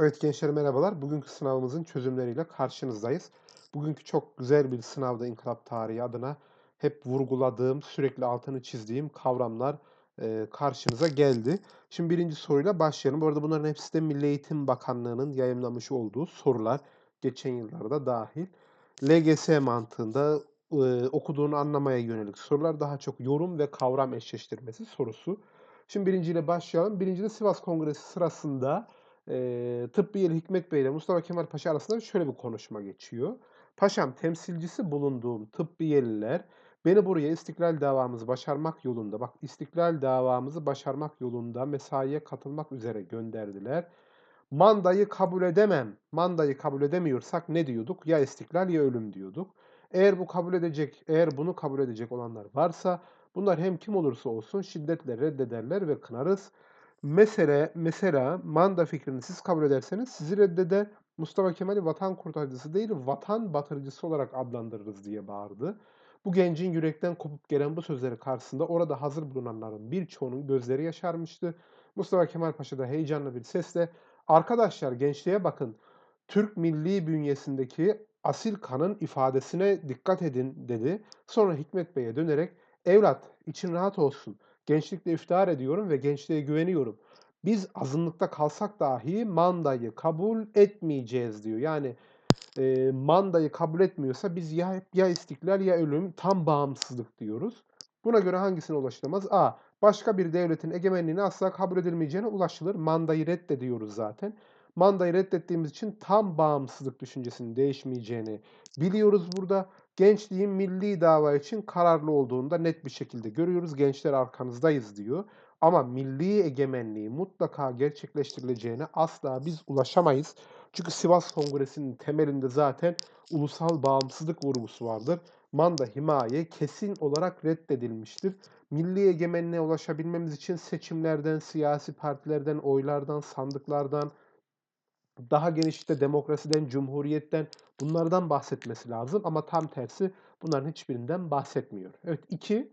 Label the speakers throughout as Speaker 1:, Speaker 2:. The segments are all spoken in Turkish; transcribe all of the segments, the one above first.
Speaker 1: Evet gençler merhabalar. Bugünkü sınavımızın çözümleriyle karşınızdayız. Bugünkü çok güzel bir sınavda inkılap tarihi adına hep vurguladığım, sürekli altını çizdiğim kavramlar e, karşınıza geldi. Şimdi birinci soruyla başlayalım. Bu arada bunların hepsi de Milli Eğitim Bakanlığı'nın yayımlamış olduğu sorular. Geçen yıllarda dahil. LGS mantığında e, okuduğunu anlamaya yönelik sorular daha çok yorum ve kavram eşleştirmesi sorusu. Şimdi birinciyle başlayalım. Birincide Sivas Kongresi sırasında Eee Tıbbiyeli Hikmet Bey ile Mustafa Kemal Paşa arasında şöyle bir konuşma geçiyor. Paşam temsilcisi bulunduğum Tıbbiyeliler beni buraya istiklal davamızı başarmak yolunda, bak istiklal davamızı başarmak yolunda mesaiye katılmak üzere gönderdiler. Mandayı kabul edemem. Mandayı kabul edemiyorsak ne diyorduk? Ya istiklal ya ölüm diyorduk. Eğer bu kabul edecek, eğer bunu kabul edecek olanlar varsa bunlar hem kim olursa olsun şiddetle reddederler ve kınarız. Mesele, mesela manda fikrini siz kabul ederseniz sizi reddeder. Mustafa Kemal'i vatan kurtarıcısı değil, vatan batırıcısı olarak adlandırırız diye bağırdı. Bu gencin yürekten kopup gelen bu sözleri karşısında orada hazır bulunanların birçoğunun gözleri yaşarmıştı. Mustafa Kemal Paşa da heyecanlı bir sesle Arkadaşlar gençliğe bakın. Türk milli bünyesindeki asil kanın ifadesine dikkat edin dedi. Sonra Hikmet Bey'e dönerek evlat için rahat olsun. Gençlikle iftihar ediyorum ve gençliğe güveniyorum. Biz azınlıkta kalsak dahi mandayı kabul etmeyeceğiz diyor. Yani e, mandayı kabul etmiyorsa biz ya ya istiklal ya ölüm tam bağımsızlık diyoruz. Buna göre hangisine ulaşılamaz? A. Başka bir devletin egemenliğine asla kabul edilmeyeceğine ulaşılır. Mandayı reddediyoruz zaten. Mandayı reddettiğimiz için tam bağımsızlık düşüncesinin değişmeyeceğini biliyoruz burada. Gençliğin milli dava için kararlı olduğunu da net bir şekilde görüyoruz. Gençler arkanızdayız diyor. Ama milli egemenliği mutlaka gerçekleştirileceğine asla biz ulaşamayız. Çünkü Sivas Kongresi'nin temelinde zaten ulusal bağımsızlık vurgusu vardır. Manda himaye kesin olarak reddedilmiştir. Milli egemenliğe ulaşabilmemiz için seçimlerden, siyasi partilerden, oylardan, sandıklardan, daha genişte demokrasiden, cumhuriyetten bunlardan bahsetmesi lazım ama tam tersi bunların hiçbirinden bahsetmiyor. Evet iki.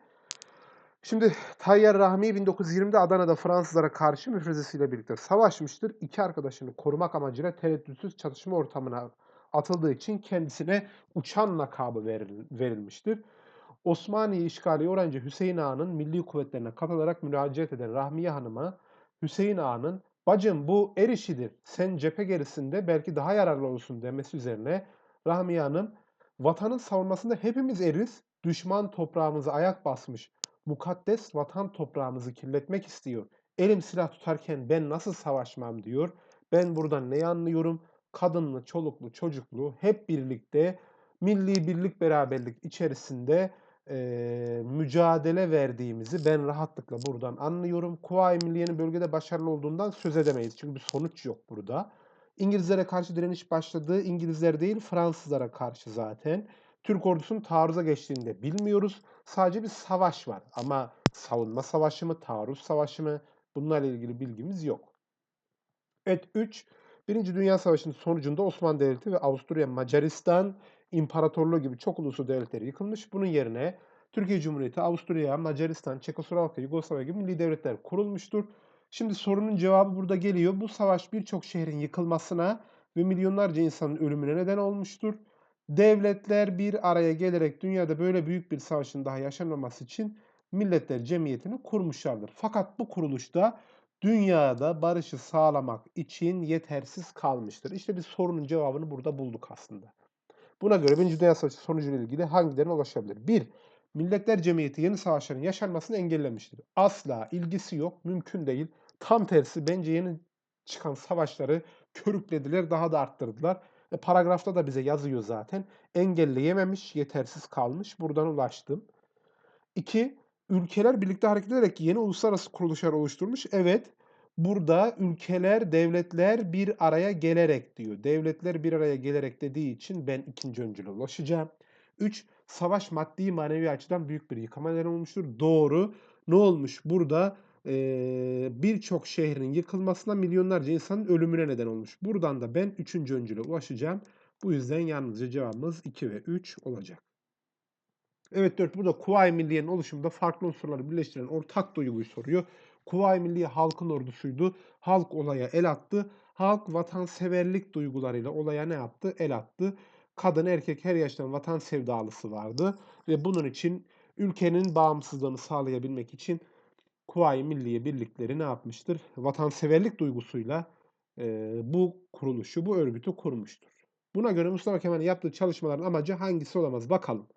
Speaker 1: Şimdi Tayyar Rahmi 1920'de Adana'da Fransızlara karşı müfrezesiyle birlikte savaşmıştır. İki arkadaşını korumak amacıyla tereddütsüz çatışma ortamına atıldığı için kendisine uçan lakabı verilmiştir. Osmaniye işgali öğrenci Hüseyin Ağa'nın milli kuvvetlerine katılarak müracaat eden Rahmiye Hanım'a Hüseyin Ağa'nın bacım bu er işidir sen cephe gerisinde belki daha yararlı olursun demesi üzerine Rahmiye Hanım vatanın savunmasında hepimiz eriz düşman toprağımızı ayak basmış mukaddes vatan toprağımızı kirletmek istiyor. Elim silah tutarken ben nasıl savaşmam diyor. Ben buradan neyi anlıyorum? Kadınlı, çoluklu, çocuklu hep birlikte milli birlik beraberlik içerisinde e, mücadele verdiğimizi ben rahatlıkla buradan anlıyorum. Kuvayi Milliye'nin bölgede başarılı olduğundan söz edemeyiz. Çünkü bir sonuç yok burada. İngilizlere karşı direniş başladığı İngilizler değil Fransızlara karşı zaten. Türk ordusunun taarruza geçtiğini de bilmiyoruz. Sadece bir savaş var ama savunma savaşı mı, taarruz savaşı mı bunlarla ilgili bilgimiz yok. Evet 3. Birinci Dünya Savaşı'nın sonucunda Osmanlı Devleti ve Avusturya Macaristan İmparatorluğu gibi çok uluslu devletleri yıkılmış. Bunun yerine Türkiye Cumhuriyeti, Avusturya, Macaristan, Çekoslovakya, Yugoslavya gibi milli devletler kurulmuştur. Şimdi sorunun cevabı burada geliyor. Bu savaş birçok şehrin yıkılmasına ve milyonlarca insanın ölümüne neden olmuştur. Devletler bir araya gelerek dünyada böyle büyük bir savaşın daha yaşanmaması için Milletler Cemiyeti'ni kurmuşlardır. Fakat bu kuruluşta dünyada barışı sağlamak için yetersiz kalmıştır. İşte biz sorunun cevabını burada bulduk aslında. Buna göre Birinci Dünya Savaşı sonucuyla ilgili hangilerine ulaşabilir? 1. Milletler Cemiyeti yeni savaşların yaşanmasını engellemiştir. Asla ilgisi yok, mümkün değil. Tam tersi bence yeni çıkan savaşları körüklediler, daha da arttırdılar. E, paragrafta da bize yazıyor zaten. Engelleyememiş, yetersiz kalmış. Buradan ulaştım. 2. Ülkeler birlikte hareket ederek yeni uluslararası kuruluşlar oluşturmuş. Evet, burada ülkeler, devletler bir araya gelerek diyor. Devletler bir araya gelerek dediği için ben ikinci öncüle ulaşacağım. 3. Savaş maddi manevi açıdan büyük bir yıkama neden olmuştur. Doğru. Ne olmuş burada? Ee, Birçok şehrin yıkılmasına milyonlarca insanın ölümüne neden olmuş. Buradan da ben üçüncü öncüle ulaşacağım. Bu yüzden yalnızca cevabımız 2 ve 3 olacak. Evet 4 burada Kuvayi Milliye'nin oluşumunda farklı unsurları birleştiren ortak duyguyu soruyor. Kuvayi Milliye halkın ordusuydu. Halk olaya el attı. Halk vatanseverlik duygularıyla olaya ne yaptı? El attı. Kadın, erkek her yaştan vatan sevdalısı vardı ve bunun için ülkenin bağımsızlığını sağlayabilmek için Kuvayi Milliye Birlikleri ne yapmıştır? Vatanseverlik duygusuyla e, bu kuruluşu, bu örgütü kurmuştur. Buna göre Mustafa Kemal'in yaptığı çalışmaların amacı hangisi olamaz? Bakalım.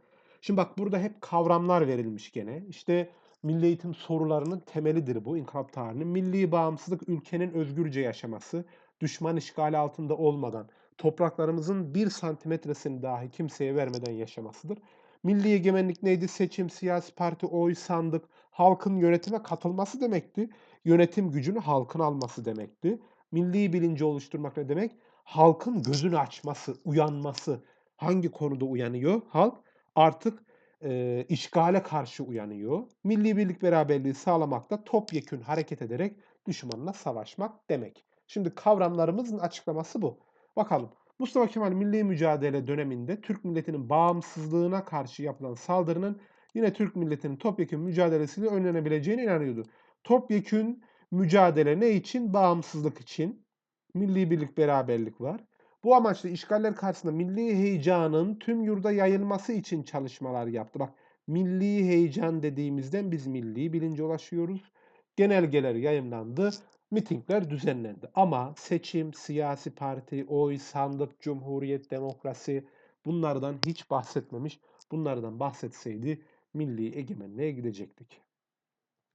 Speaker 1: Şimdi bak burada hep kavramlar verilmiş gene. İşte milli eğitim sorularının temelidir bu inkılap tarihinin. Milli bağımsızlık ülkenin özgürce yaşaması, düşman işgali altında olmadan, topraklarımızın bir santimetresini dahi kimseye vermeden yaşamasıdır. Milli egemenlik neydi? Seçim, siyasi parti, oy, sandık, halkın yönetime katılması demekti. Yönetim gücünü halkın alması demekti. Milli bilinci oluşturmak ne demek? Halkın gözünü açması, uyanması. Hangi konuda uyanıyor halk? Artık e, işgale karşı uyanıyor. Milli birlik beraberliği sağlamakta topyekün hareket ederek düşmanla savaşmak demek. Şimdi kavramlarımızın açıklaması bu. Bakalım. Mustafa Kemal milli mücadele döneminde Türk milletinin bağımsızlığına karşı yapılan saldırının yine Türk milletinin topyekün mücadelesiyle önlenebileceğine inanıyordu. Topyekün mücadele ne için? Bağımsızlık için. Milli birlik beraberlik var. Bu amaçla işgaller karşısında milli heyecanın tüm yurda yayılması için çalışmalar yaptı. Bak milli heyecan dediğimizden biz milli bilince ulaşıyoruz. Genelgeler yayınlandı, mitingler düzenlendi. Ama seçim, siyasi parti, oy, sandık, cumhuriyet, demokrasi bunlardan hiç bahsetmemiş. Bunlardan bahsetseydi milli egemenliğe gidecektik.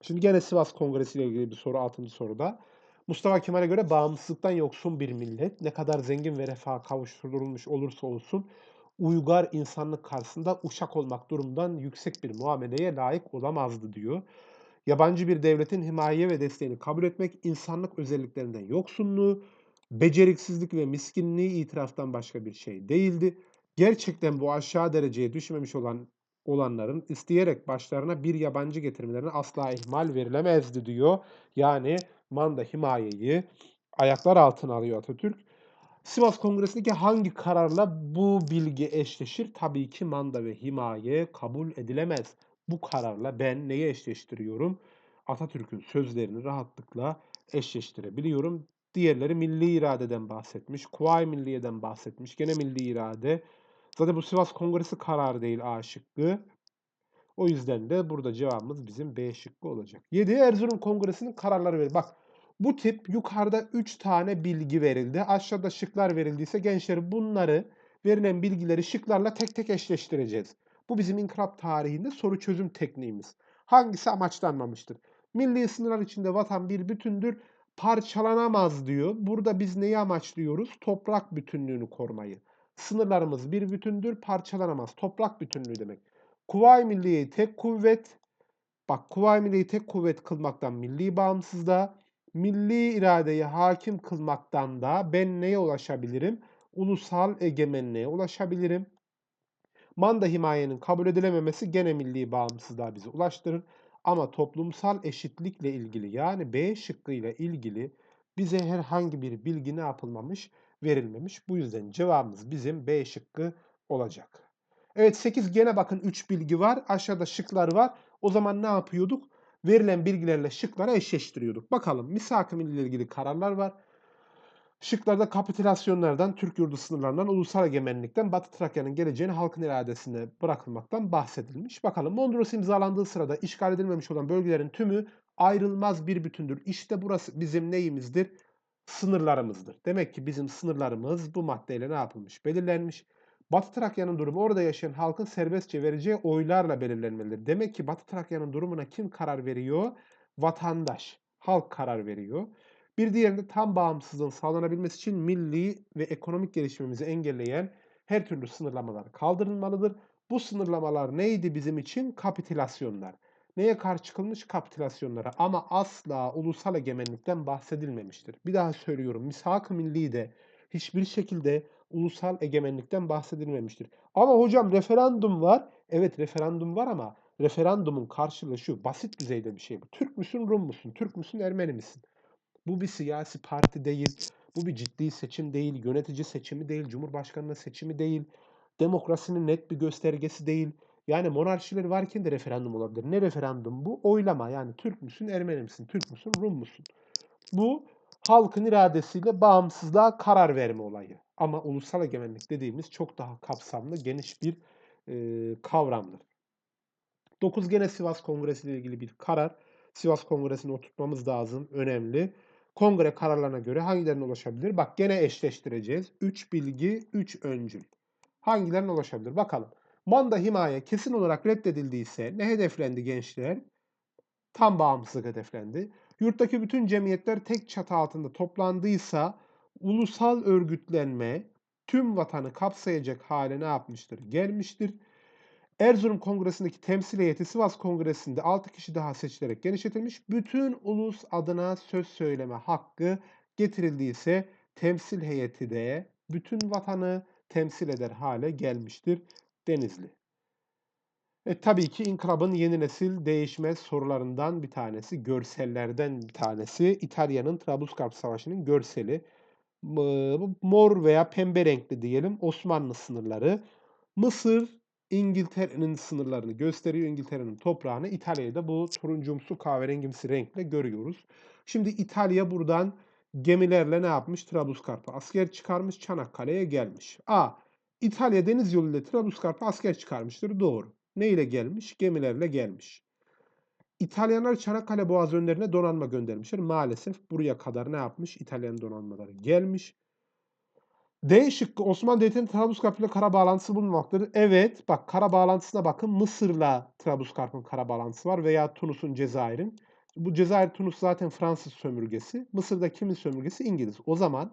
Speaker 1: Şimdi gene Sivas Kongresi ile ilgili bir soru 6. soruda. Mustafa Kemal'e göre bağımsızlıktan yoksun bir millet ne kadar zengin ve refaha kavuşturulmuş olursa olsun uygar insanlık karşısında uşak olmak durumundan yüksek bir muameleye layık olamazdı diyor. Yabancı bir devletin himaye ve desteğini kabul etmek insanlık özelliklerinden yoksunluğu, beceriksizlik ve miskinliği itiraftan başka bir şey değildi. Gerçekten bu aşağı dereceye düşmemiş olan olanların isteyerek başlarına bir yabancı getirmelerine asla ihmal verilemezdi diyor. Yani manda himayeyi ayaklar altına alıyor Atatürk. Sivas Kongresi'ndeki hangi kararla bu bilgi eşleşir? Tabii ki manda ve himaye kabul edilemez. Bu kararla ben neyi eşleştiriyorum? Atatürk'ün sözlerini rahatlıkla eşleştirebiliyorum. Diğerleri milli iradeden bahsetmiş, Kuvayi Milliye'den bahsetmiş, gene milli irade. Zaten bu Sivas Kongresi kararı değil A şıkkı. O yüzden de burada cevabımız bizim B şıkkı olacak. 7. Erzurum Kongresi'nin kararları verir. Bak bu tip yukarıda 3 tane bilgi verildi. Aşağıda şıklar verildiyse gençler bunları verilen bilgileri şıklarla tek tek eşleştireceğiz. Bu bizim inkılap tarihinde soru çözüm tekniğimiz. Hangisi amaçlanmamıştır? Milli sınırlar içinde vatan bir bütündür, parçalanamaz diyor. Burada biz neyi amaçlıyoruz? Toprak bütünlüğünü korumayı. Sınırlarımız bir bütündür, parçalanamaz. Toprak bütünlüğü demek. Kuvayi Milliye tek kuvvet. Bak Kuvayi Milliye'yi tek kuvvet kılmaktan milli bağımsızlığa, milli iradeyi hakim kılmaktan da ben neye ulaşabilirim? Ulusal egemenliğe ulaşabilirim. Manda himayenin kabul edilememesi gene milli bağımsızlığa bizi ulaştırır. Ama toplumsal eşitlikle ilgili yani B şıkkıyla ilgili bize herhangi bir bilgi ne yapılmamış? Verilmemiş. Bu yüzden cevabımız bizim B şıkkı olacak. Evet 8 gene bakın 3 bilgi var. Aşağıda şıklar var. O zaman ne yapıyorduk? Verilen bilgilerle şıkları eşleştiriyorduk. Bakalım misak-ı ile ilgili kararlar var. Şıklarda kapitülasyonlardan, Türk yurdu sınırlarından, ulusal egemenlikten, Batı Trakya'nın geleceğini halkın iradesine bırakılmaktan bahsedilmiş. Bakalım Mondros imzalandığı sırada işgal edilmemiş olan bölgelerin tümü ayrılmaz bir bütündür. İşte burası bizim neyimizdir? Sınırlarımızdır. Demek ki bizim sınırlarımız bu maddeyle ne yapılmış? Belirlenmiş. Batı Trakya'nın durumu orada yaşayan halkın serbestçe vereceği oylarla belirlenmelidir. Demek ki Batı Trakya'nın durumuna kim karar veriyor? Vatandaş, halk karar veriyor. Bir diğerinde tam bağımsızlığın sağlanabilmesi için milli ve ekonomik gelişimimizi engelleyen her türlü sınırlamalar kaldırılmalıdır. Bu sınırlamalar neydi bizim için? Kapitülasyonlar. Neye karşı çıkılmış? Kapitülasyonlara. Ama asla ulusal egemenlikten bahsedilmemiştir. Bir daha söylüyorum. Misak-ı Milli de hiçbir şekilde ulusal egemenlikten bahsedilmemiştir. Ama hocam referandum var. Evet referandum var ama referandumun karşılığı şu. Basit düzeyde bir şey bu. Türk müsün, Rum musun? Türk müsün, Ermeni misin? Bu bir siyasi parti değil. Bu bir ciddi seçim değil. Yönetici seçimi değil. Cumhurbaşkanlığı seçimi değil. Demokrasinin net bir göstergesi değil. Yani monarşiler varken de referandum olabilir. Ne referandum bu? Oylama. Yani Türk müsün, Ermeni misin? Türk müsün, Rum musun? Bu halkın iradesiyle bağımsızlığa karar verme olayı. Ama ulusal egemenlik dediğimiz çok daha kapsamlı, geniş bir e, kavramdır. 9 gene Sivas Kongresi ile ilgili bir karar. Sivas Kongresi'ni oturtmamız lazım. Önemli. Kongre kararlarına göre hangilerine ulaşabilir? Bak gene eşleştireceğiz. 3 bilgi, 3 öncül. Hangilerine ulaşabilir? Bakalım. Manda himaye kesin olarak reddedildiyse ne hedeflendi gençler? Tam bağımsızlık hedeflendi. Yurttaki bütün cemiyetler tek çatı altında toplandıysa ulusal örgütlenme tüm vatanı kapsayacak hale ne yapmıştır? Gelmiştir. Erzurum Kongresi'ndeki temsil heyeti Sivas Kongresi'nde 6 kişi daha seçilerek genişletilmiş. Bütün ulus adına söz söyleme hakkı getirildiyse temsil heyeti de bütün vatanı temsil eder hale gelmiştir Denizli. E, tabii ki inkılabın yeni nesil değişmez sorularından bir tanesi, görsellerden bir tanesi. İtalya'nın Trablusgarp Savaşı'nın görseli. Mor veya pembe renkli diyelim Osmanlı sınırları. Mısır İngiltere'nin sınırlarını gösteriyor. İngiltere'nin toprağını. İtalya'yı da bu turuncumsu kahverengimsi renkle görüyoruz. Şimdi İtalya buradan gemilerle ne yapmış? Trablusgarp'a asker çıkarmış. Çanakkale'ye gelmiş. A. İtalya deniz yoluyla Trablusgarp'a asker çıkarmıştır. Doğru. Ne ile gelmiş? Gemilerle gelmiş. İtalyanlar Çanakkale Boğazı önlerine donanma göndermişler. Maalesef buraya kadar ne yapmış? İtalyan donanmaları gelmiş. D şıkkı Osmanlı Devleti'nin Trablusgarp ile kara bağlantısı bulunmaktadır. Evet, bak kara bağlantısına bakın. Mısır'la Trablusgarp'ın kara bağlantısı var veya Tunus'un, Cezayir'in. Bu Cezayir, Tunus zaten Fransız sömürgesi. Mısır'da kimin sömürgesi? İngiliz. O zaman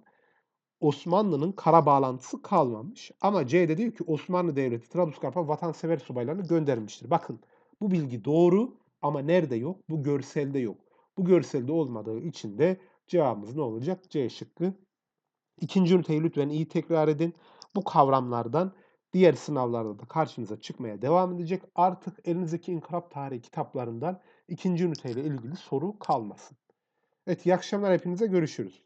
Speaker 1: Osmanlı'nın kara bağlantısı kalmamış. Ama C'de diyor ki Osmanlı Devleti Trablusgarp'a vatansever subaylarını göndermiştir. Bakın bu bilgi doğru ama nerede yok? Bu görselde yok. Bu görselde olmadığı için de cevabımız ne olacak? C şıkkı İkinci üniteyi lütfen iyi tekrar edin. Bu kavramlardan diğer sınavlarda da karşınıza çıkmaya devam edecek. Artık elinizdeki inkılap tarihi kitaplarından ikinci üniteyle ilgili soru kalmasın. Evet iyi akşamlar hepinize görüşürüz.